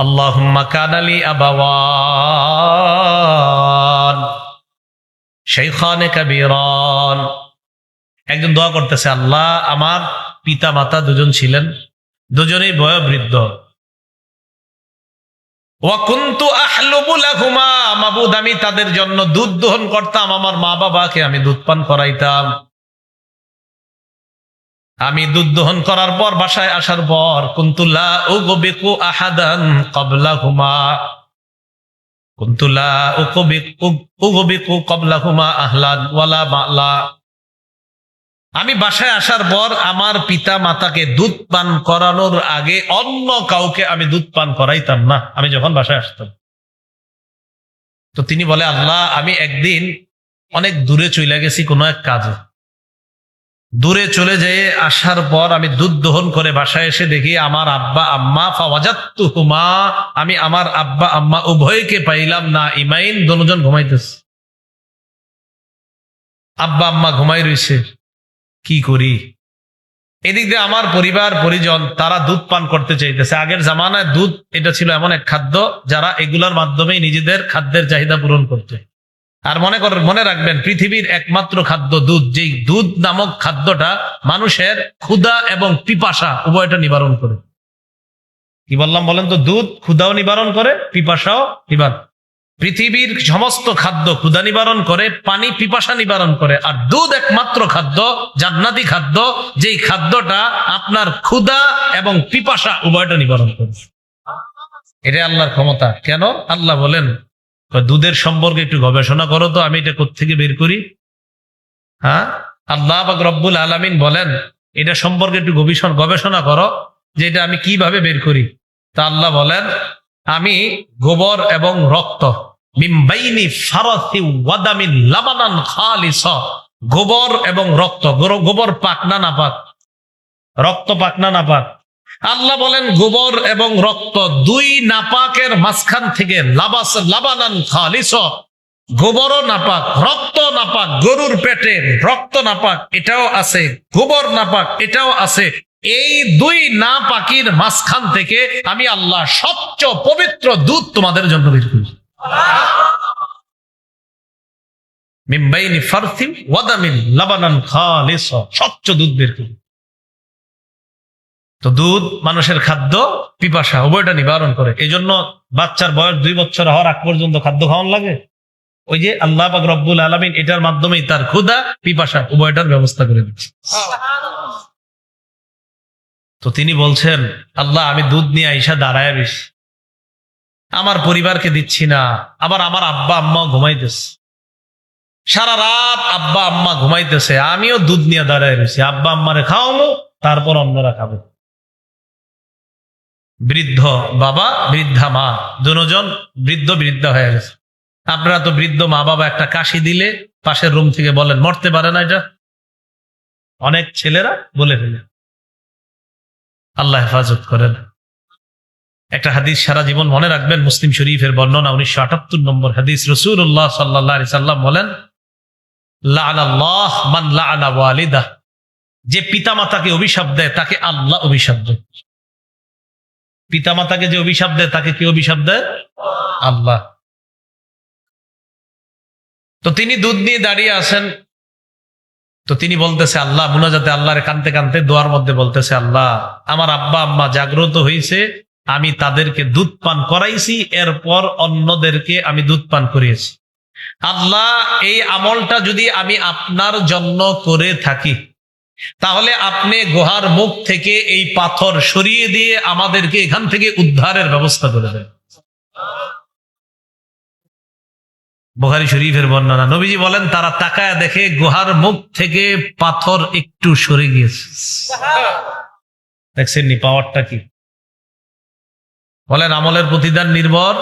আল্লাহুম্মা কানালি আবাওয়ান। শাইখানে কাবীরান। একজন দোয়া করতেছে, আল্লাহ, আমার পিতা মাতা দুজন ছিলেন, দুজনেই বয়োবৃদ্ধ। আমি তাদের জন্য দুধ দহন করতাম, আমার মা বাবাকে আমি দুধ পান করাইতাম। আমি দুধ দহন করার পর বাসায় আসার পর কুন্তুলা উগবিকু আহাদান কবলাহুমা। কুন্তুলা উগবিকু কবলাহুমা আহলান ওয়ালা মালা। আমি বাসায় আসার পর আমার পিতা মাতাকে দুধ পান করানোর আগে অন্য কাউকে আমি দুধ পান করাইতাম না, আমি যখন বাসায় আসতাম। তো তিনি বলে, আল্লাহ, আমি একদিন অনেক দূরে চলে গেছি কোনো এক কাজে। দূরে চলে যেয়ে আসার পর আমি দুধ দহন করে বাসায় এসে দেখি আমার আব্বা, আম্মা ফাওয়াজাত্তু হুমা আমি আমার আব্বা, আম্মা উভয়কে পাইলাম না, ইমাইন দুজন ঘুমাইতেছে। আব্বা, আম্মা ঘুমাই রইছে। কি করি? এদিক দিয়ে আমার পরিবার, পরিজন, তারা দুধ পান করতে চাইতেছে। আগের জামানায় দুধ, এটা ছিল এমন এক খাদ্য যারা এগুলোর মাধ্যমেই নিজেদের খাদ্যের চাহিদা পূরণ করতে। আর মনে কর, মনে রাখবেন, পৃথিবীর একমাত্র খাদ্য দুধ, যেই দুধ নামক খাদ্যটা মানুষের ক্ষুধা এবং পিপাসা উভয়টা নিবারণ করে। কি বললাম বলেন তো? দুধ ক্ষুধাও নিবারণ করে, পিপাসাও নিবারণ পৃথিবীর সমস্ত খাদ্য ক্ষুধা নিবারণ করে, পানি পিপাসা নিবারণ করে। আর দুধ একমাত্র খাদ্য, জান্নাতি খাদ্য, যেই খাদ্যটা আপনার ক্ষুধা এবং পিপাসা উভয়টা নিবারণ করে। এটা আল্লাহর ক্ষমতা। কেন? আল্লাহ বলেন দুধের সম্পর্কে একটু গবেষণা করো তো, আমি এটা কোথেকে বের করি? হ্যাঁ? আল্লাহ বা রব্বুল আলমিন বলেন, এটা সম্পর্কে একটু গবেষণা গবেষণা করো যে এটা আমি কীভাবে বের করি। তা আল্লাহ বলেন, আমি গোবর এবং রক্ত গোবর এবং রক্ত গোবর পাক না না পাক রক্ত পাক না না পাক আল্লাহ বলেন, গোবর এবং রক্ত দুই নাপাকের মাঝখান থেকে লাবাস, লাবানান খালিস। গোবরও নাপাক, রক্ত নাপাক, গরুর পেটে রক্ত নাপাক, এটাও আছে। গোবর নাপাক, এটাও আছে। এই দুই না পাকির মাঝখান থেকে আমি আল্লাহ স্বচ্ছ, পবিত্র দুধ তোমাদের জন্য বের করি মিম্বাইনি ফারথিম ওয়াদামিন লাবানান খালিস। স্বচ্ছ দুধ বের করি তো দুধ মানুষের খাদ্য, পিপাসা, উভয়টা নিবারণ করে। এই জন্য বাচ্চার বয়স দুই বছর হওয়ার আগ পর্যন্ত খাদ্য খাওয়ান লাগে। ওই যে আল্লাহ পাক রব্বুল আলমিন এটার মাধ্যমেই তার ক্ষুধা, পিপাসা উভয়টার ব্যবস্থা করে দিচ্ছে তো তিনি বলছেন, আল্লাহ আমি দুধ নিয়ে আইসা দাঁড়ায় রইছি। আমার পরিবারকে দিচ্ছি না, আবার আমার আব্বা আম্মা ঘুমাইতেছে। সারা রাত আব্বা আম্মা ঘুমাইতেছে, আমিও দুধ নিয়ে দাঁড়ায় রয়েছি আব্বা আম্মারে খাওয়াবো, তারপর অন্যরা খাবে। বৃদ্ধ বাবা, বৃদ্ধা মা। দুজন বৃদ্ধ, বৃদ্ধা হয়ে গেছে। আপনারা তো বৃদ্ধ মা, বাবা একটা কাশি দিলে পাশের রুম থেকে বলেন, মরতে পারে না এটা? অনেক ছেলেরা বলে ফেলে। আল্লাহ হেফাজত করেন। একটা হাদিস সারা জীবন মনে রাখবেন, মুসলিম শরীফের বর্ণনা উনিশশো আটাত্তর নম্বর হাদিস। রসুল্লাহ সাল্লাহ সাল্লাম বলেন মান ওয়ালিদা। যে পিতামাতাকে অভিশাপ দেয়, তাকে আল্লাহ অভিশাপ দেয়। পিতামাতাকে যে অভিশাপ দেয়, তাকে কি অভিশাপ দেয়? আল্লাহ। তো তিনি দুধ নিয়ে দাঁড়িয়ে আছেন। তো তিনি বলতেছে, আল্লাহ, মুনাজাতে আল্লাহরে কানতে কানতে দোয়ার মধ্যে বলতেছে, আল্লাহ, আমার আব্বা আম্মা জাগ্রত হয়েছে আমি তাদেরকে দুধ পান করাইছি, এরপর অন্যদেরকে আমি দুধ পান করিয়েছি। আল্লাহ, এই আমলটা যদি আমি আপনার জন্য করে থাকি তাহলে আপনি গুহার মুখ থেকে এই পাথর সরিয়ে দিয়ে আমাদেরকে এখান থেকে উদ্ধারের ব্যবস্থা করে দেন। বুহারি শরীফের বর্ণনা। নবীজি বলেন তারা তাকায় দেখে গুহার মুখ থেকে পাথর একটু সরে গিয়েছে। দেখছেন নি পাওয়ারটা কি? বলেন আমলের প্রতিদান নির্ভর।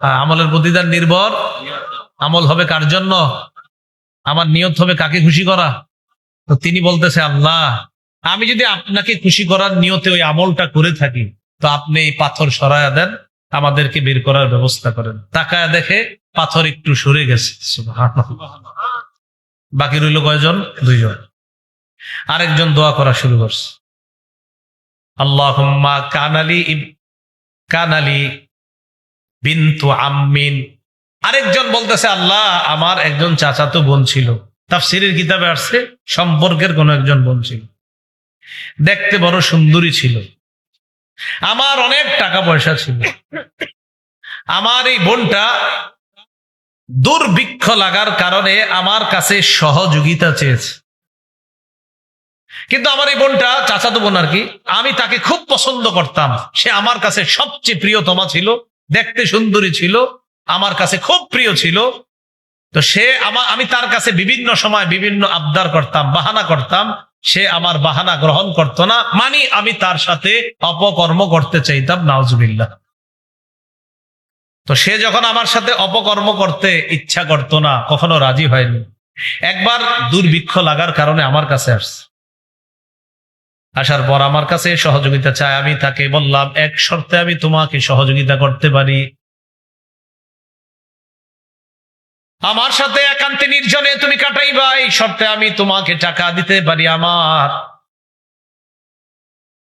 হ্যাঁ, আমলের প্রতিদান নির্ভর। আমল হবে কার জন্য? আমার নিয়ত হবে কাকে খুশি করা? তো তিনি বলতেছে, আল্লাহ, আমি যদি আপনাকে খুশি করার নিয়তে ওই আমলটা করে থাকি, তো আপনি এই পাথর সরায়া দেন, আমাদেরকে বের করার ব্যবস্থা করেন। তাকায় দেখে পাথর একটু সরে গেছে। বাকি রইল কয়জন? দুইজন। আরেকজন দোয়া করা শুরু করছে। আল্লাহ কানালি কানালি বিন্তু আম্মিন। আরেকজন বলতেছে, আল্লাহ, আমার একজন চাচাতো বোন ছিল। তাফসিরের কিতাবে আসছে, সম্পর্কের কোন একজন বোন ছিল দেখতে বড় সুন্দরী ছিল। আমার অনেক টাকা পয়সা ছিল। আমার এই বোনটা দুর্ভিক্ষ লাগার কারণে আমার কাছে সহযোগিতা চেয়েছে। কিন্তু আমার এই বোনটা, চাচাতো বোন আর কি, আমি তাকে খুব পছন্দ করতাম। সে আমার কাছে সবচেয়ে প্রিয়তমা ছিল, দেখতে সুন্দরী ছিল, আমার কাছে খুব প্রিয় ছিল। তো সে আমার আমি তার কাছে বিভিন্ন সময় বিভিন্ন আবদার করতাম, বাহানা করতাম। সে আমার বাহানা গ্রহণ করত না মানে আমি তার সাথে অপকর্ম করতে চাইতাম নাওজুবিল্লাহ তো সে যখন আমার সাথে অপকর্ম করতে ইচ্ছা করত না, কখনো রাজি হয়নি। একবার দুর্ভিক্ষ লাগার কারণে আমার কাছে আসছে। আসার পর আমার কাছে সহযোগিতা চায়, আমি তাকে বললাম, এক শর্তে আমি তোমাকে সহযোগিতা করতে পারি। আমার সাথে একান্তে নির্জনে তুমি কাটাই ভাই শর্তে আমি তোমাকে টাকা দিতে পারি আমার।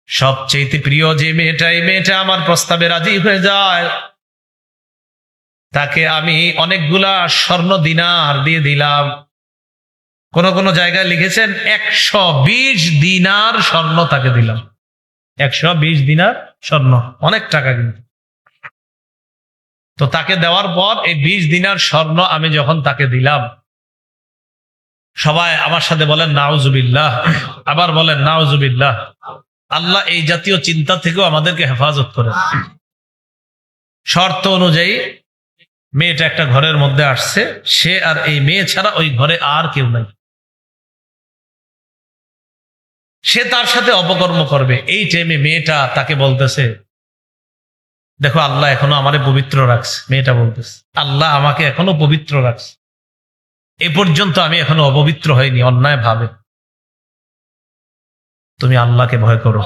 সবচেয়ে প্রিয় যে মেয়েটা মেয়েটা আমার প্রস্তাবে রাজি হয়ে যায়। তাকে আমি অনেকগুলা স্বর্ণ দিনার দিয়ে দিলাম। কোন কোন জায়গায় লিখেছেন, একশো বিশ দিনার স্বর্ণ তাকে দিলাম। একশো বিশ দিনার স্বর্ণ, অনেক টাকা কিন্তু। তো তাকে দেওয়ার পর এই বিশ দিনার স্বর্ণ আমি যখন তাকে দিলাম, সবাই আমার সাথে বলেন, নাউজুবিল্লাহ। আবার বলেন, নাউজুবিল্লাহ। আল্লাহ এই জাতীয় চিন্তা থেকেও আমাদেরকে হেফাজত করে। শর্ত অনুযায়ী মেয়েটা একটা ঘরের মধ্যে আসছে, সে আর এই মেয়ে ছাড়া ওই ঘরে আর কেউ নাই। সে তার সাথে অপকর্ম করবে। এই টাইমে মেয়েটা তাকে বলতেছে দেখো, আল্লাহ এখনও আমারে পবিত্র রাখছে। মেয়েটা বলতেছে, আল্লাহ আমাকে এখনও পবিত্র রাখছে। এ পর্যন্ত আমি এখনও অপবিত্র হয়নি অন্যায় ভাবে। তুমি আল্লাহকে ভয় করো।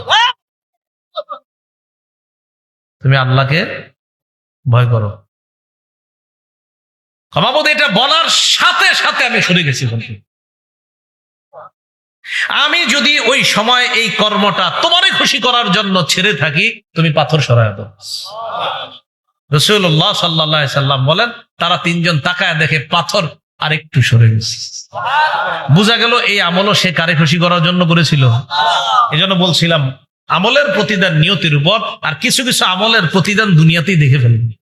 তুমি আল্লাহকে ভয় করো। ক্ষমাবোধ এটা বলার সাথে সাথে আমি সরে গেছি। আমি যদি ওই সময় এই কর্মটা তোমারে খুশি করার জন্য ছেড়ে থাকি, তুমি পাথর সরায় দাও। রসুল্লাহ সাল্লাহ সাল্লাম বলেন, তারা তিনজন তাকায় দেখে পাথর আরেকটু সরে গেছে। বোঝা গেল এই আমলও সে কারে খুশি করার জন্য করেছিল। জন্য বলছিলাম, আমলের প্রতিদান নিয়তির উপর, আর কিছু কিছু আমলের প্রতিদান দুনিয়াতেই দেখে ফেলবে।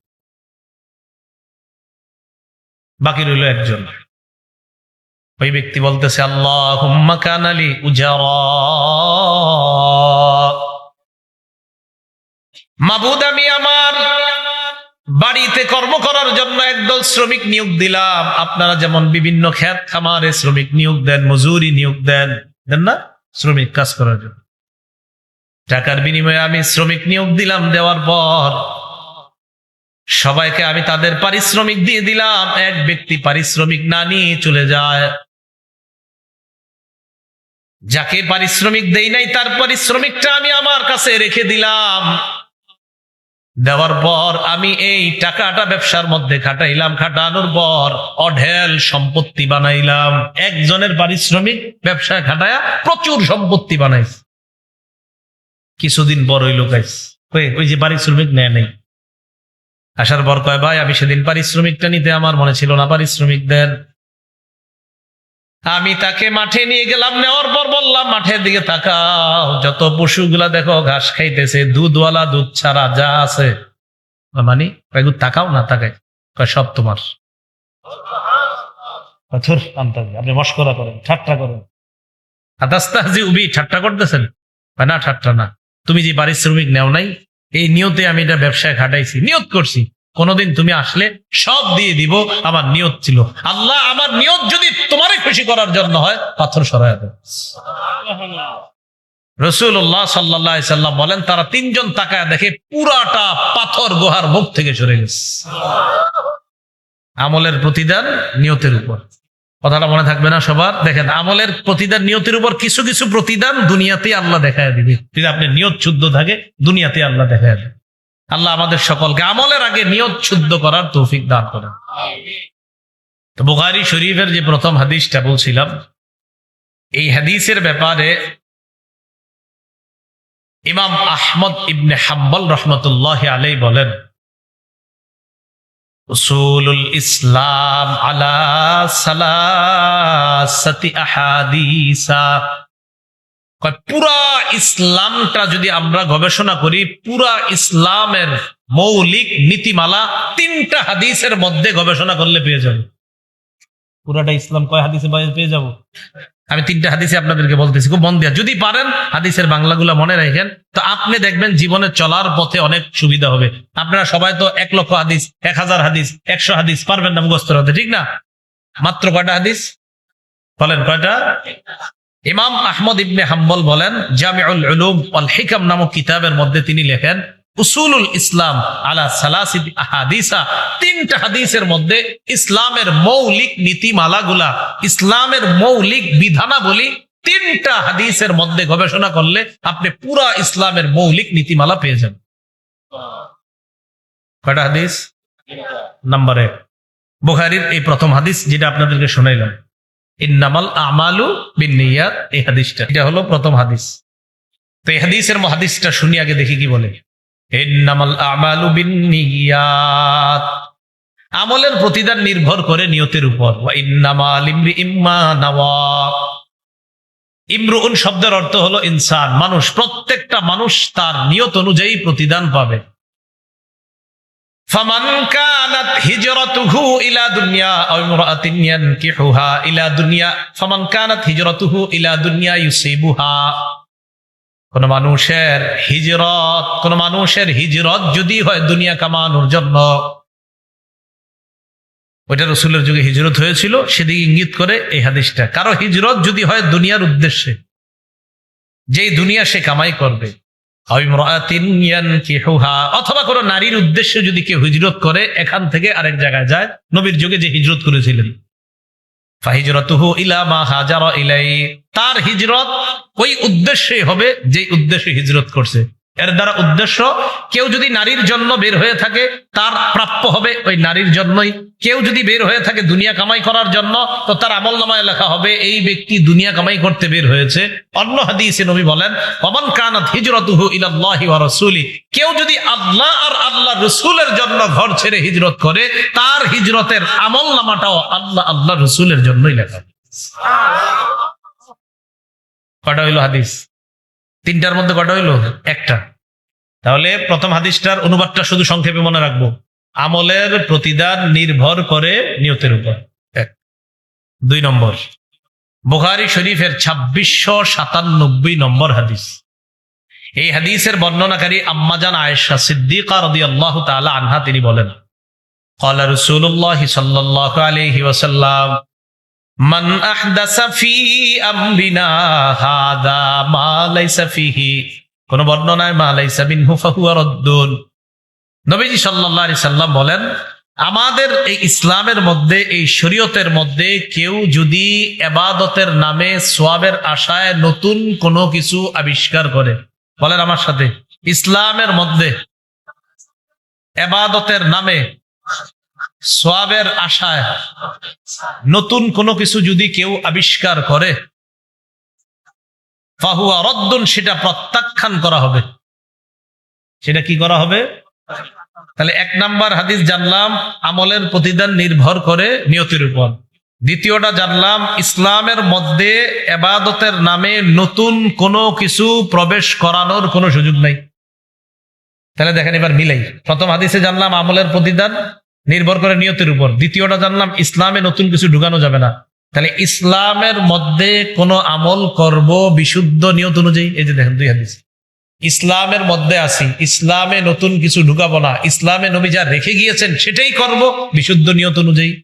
বাকি রইল একজন। ওই ব্যক্তি বলতেছে আল্লাহ হুম্মা কানালি উজারা। মাবুদ, আমি আমার বাড়িতে কর্ম করার জন্য একদল শ্রমিক নিয়োগ দিলাম। আপনারা যেমন বিভিন্ন খ্যাত খামারে শ্রমিক নিয়োগ দেন, মজুরি নিয়োগ দেন দেন না? শ্রমিক কাজ করার জন্য। টাকার বিনিময়ে আমি শ্রমিক নিয়োগ দিলাম, দেওয়ার পর সবাইকে আমি তাদের পারিশ্রমিক দিয়ে দিলাম। এক ব্যক্তি পারিশ্রমিক না নিয়ে চলে যায়। যাকে পারিশ্রমিক দেই নাই, তার পারিশ্রমিকটা আমি আমার কাছে রেখে দিলাম। দেওয়ার পর আমি এই টাকাটা ব্যবসার মধ্যে খাটাইলাম, খাটানোর পর অঢেল সম্পত্তি বানাইলাম। একজনের পারিশ্রমিক ব্যবসায় খাটায়া প্রচুর সম্পত্তি বানাইছে। কিছুদিন পর ওই লোক আইস ওই যে পারিশ্রমিক নেয় নেই। আসার পর কয়, ভাই, আমি সেদিন পারিশ্রমিকটা নিতে আমার মনে ছিল না, পারিশ্রমিক দেন। আমি তাকে মাঠে নিয়ে গেলাম, নেওয়ার পর বললাম, মাঠের দিকে তাকাও। যত পশুগুলা দেখো, ঘাস খাইতেছে, দুধওয়ালা দুধ ছাড়া যা আছে। মানে কয়েক তাকাও না, তাকাই। সব তোমার। আপনি মস্করা করেন, ঠাট্টা করেন। আদাস্তাজি উবি, ঠাট্টা করতেছেন? না, ঠাট্টা না। তুমি যে পারিশ্রমিক নেও নাই, এই নিয়তে আমি এটা ব্যবসায় খাটাইছি, নিয়ত করছি। কোনোদিন তুমি আসলে সব দিয়ে দিব, আমার নিয়ত ছিল। আল্লাহ আমার নিয়ত যদি তোমারে খুশি করার জন্য হয়, পাথর সরাই দেয় রসুল্লাহ সাল্লাহ সাল্লাম বলেন, তারা তিনজন তাকায় দেখে পুরাটা পাথর গুহার মুখ থেকে সরে গেছে। আমলের প্রতিদান নিয়তের উপর। কথাটা মনে থাকবে না সবার? দেখেন, আমলের প্রতিদান নিয়তের উপর কিছু কিছু প্রতিদান দুনিয়াতে আল্লাহ দেখায় দিবে। যদি আপনি নিয়ত শুদ্ধ থাকে দুনিয়াতে আল্লাহ দেখায় দিবে। আল্লাহ আমাদের সকলকে আমলের আগে নিয়ত শুদ্ধ করার তৌফিক দান করেন। তো বুখারি শরীফের যে প্রথম হাদিসটা বলছিলাম, এই হাদিসের ব্যাপারে ইমাম আহমদ ইবনে হাম্বল রহমতুল্লাহ আলাই বলেন, উসুলুল ইসলাম আলা সালাসাতি আহাদিসা। পুরা ইসলামটা যদি আমরা গবেষণা করি, পুরা ইসলামের মৌলিক নীতিমালা তিনটা হাদিসের মধ্যে গবেষণা করলে পেয়ে যাব। পুরাটা ইসলাম কয় হাদিসে পেয়ে যাব? আমি তিনটা হাদিসে আপনাদেরকে বলতেছি, খুব মন দিয়া। যদি পারেন হাদিসের বাংলাগুলো মনে রাখেন, তো আপনি দেখবেন জীবনে চলার পথে অনেক সুবিধা হবে। আপনারা সবাই তো এক লক্ষ হাদিস, এক হাজার হাদিস, একশো হাদিস পারবেন না মুখস্থ হতে, ঠিক না? মাত্র কয়টা হাদিস? বলেন, কয়টা? ইমাম আহমদ ইবনে হাম্বল বলেন জামিউল উলুম ওয়াল হিকাম নামক কিতাবের মধ্যে তিনি লেখেন উসুলুল ইসলাম আলা সালাসিদ হাদিসা তিনটা হাদিসের মধ্যে ইসলামের মৌলিক নীতিমালাগুলা ইসলামের মৌলিক বিধানাবলী তিনটা হাদিসের মধ্যে গবেষণা করলে আপনি পুরা ইসলামের মৌলিক নীতিমালা পেয়ে যাবেন। কয়টা হাদিস? নাম্বার এক। বুখারির এই প্রথম হাদিস যেটা আপনাদেরকে শোনাইলাম। ইন্নামাল আমালু বিনিয়াত এই হাদিসটা। এটা হলো প্রথম হাদিস। তো এই হাদিসের হাদিসটা শুনি আগে দেখি কি বলে। ইন্নামাল আমালু বিনিয়াত আমলের প্রতিদান নির্ভর করে নিয়তের উপর। ইমরুন শব্দের অর্থ হলো ইনসান, মানুষ। প্রত্যেকটা মানুষ তার নিয়ত অনুযায়ী প্রতিদান পাবে। কোন মানুষের হিজরত, কোন মানুষের হিজরত যদি হয় দুনিয়া কামানোর জন্য, ওইটা রসুলের যুগে হিজরত হয়েছিল, সেদিকে ইঙ্গিত করে এই হাদিসটা। কারও হিজরত যদি হয় দুনিয়ার উদ্দেশ্যে, যেই দুনিয়া সে কামাই করবে অথবা কোনো নারীর উদ্দেশ্যে যদি কেউ হিজরত করে, এখান থেকে আরেক জায়গায় যায়। নবীর যুগে যে হিজরত করেছিলেন। তার হিজরত ওই উদ্দেশ্যে হবে যে উদ্দেশ্যে হিজরত করছে। এর দ্বারা উদ্দেশ্য, কেউ যদি নারীর জন্য বের হয়ে থাকে, তার প্রাপ্য হবে ওই নারীর জন্যই। কেউ যদি বের হয়ে থাকে দুনিয়া কামাই করার জন্য, তো তার আমল নামায় লেখা হবে, এই ব্যক্তি দুনিয়া কামাই করতে বের হয়েছে। অন্য হাদিসে নবী বলেন অমন কানাত হিজরতুহু ইলাল্লাহি ওয়া কেউ যদি আল্লাহ আর আল্লাহ রসুলের জন্য ঘর ছেড়ে হিজরত করে, তার হিজরতের আমল নামাটাও আল্লাহ আল্লাহ রসুলের জন্যই লেখা। কটা হাদিস? তিনটার মধ্যে কটা হইল? একটা। তাহলে প্রথম হাদিসটার অনুবাদটা শুধু সংক্ষেপে মনে রাখব। আমলের প্রতিদান নির্ভর করে নিয়তের উপর। দুই নম্বর। বুখারি শরীফের ছাব্বিশশো সাতানব্বই নম্বর হাদিস। এই হাদিসের বর্ণনাকারী আম্মাজান আয়েশা সিদ্দিকা রদি আল্লাহ তালা আনহা তিনি বলেন কলা রসুল্লাহ সাল্লাহ আলহি ওসাল্লাম من احدث في امرنا هذا ما ليس فيه কোন বর্ণনায় মা ليس منه فهو رد নবীজি সাল্লাল্লাহু আলাইহি সাল্লাম বলেন, আমাদের এই ইসলামের মধ্যে, এই শরীয়তের মধ্যে কেউ যদি এবাদতের নামে সোয়াবের আশায় নতুন কোনো কিছু আবিষ্কার করে, বলেন আমার সাথে, ইসলামের মধ্যে এবাদতের নামে সোয়াবের আশায় নতুন কোনো কিছু যদি কেউ আবিষ্কার করে, ফাহুয়া রদ্দুন সেটা প্রত্যাখ্যান করা হবে। সেটা কি করা হবে? তাহলে এক নাম্বার হাদিস জানলাম, আমলের প্রতিদান নির্ভর করে নিয়তির উপর। দ্বিতীয়টা জানলাম, ইসলামের মধ্যে এবাদতের নামে নতুন কোনো কিছু প্রবেশ করানোর কোনো সুযোগ নাই। তাহলে দেখেন এবার মিলাই। প্রথম হাদিসে জানলাম, আমলের প্রতিদান নির্ভর করে নিয়তের উপর। দ্বিতীয়টা জানলাম, ইসলামে নতুন কিছু ঢুকানো যাবে না। তাহলে ইসলামের মধ্যে কোনো আমল করব বিশুদ্ধ নিয়ত অনুযায়ী? এই যে দেখেন দুই হাদিস। ইসলামের মধ্যে আছি, ইসলামে নতুন কিছু ঢুকাবো না। ইসলামে নবী যা রেখে গিয়েছেন সেটাই করব বিশুদ্ধ নিয়ত অনুযায়ী।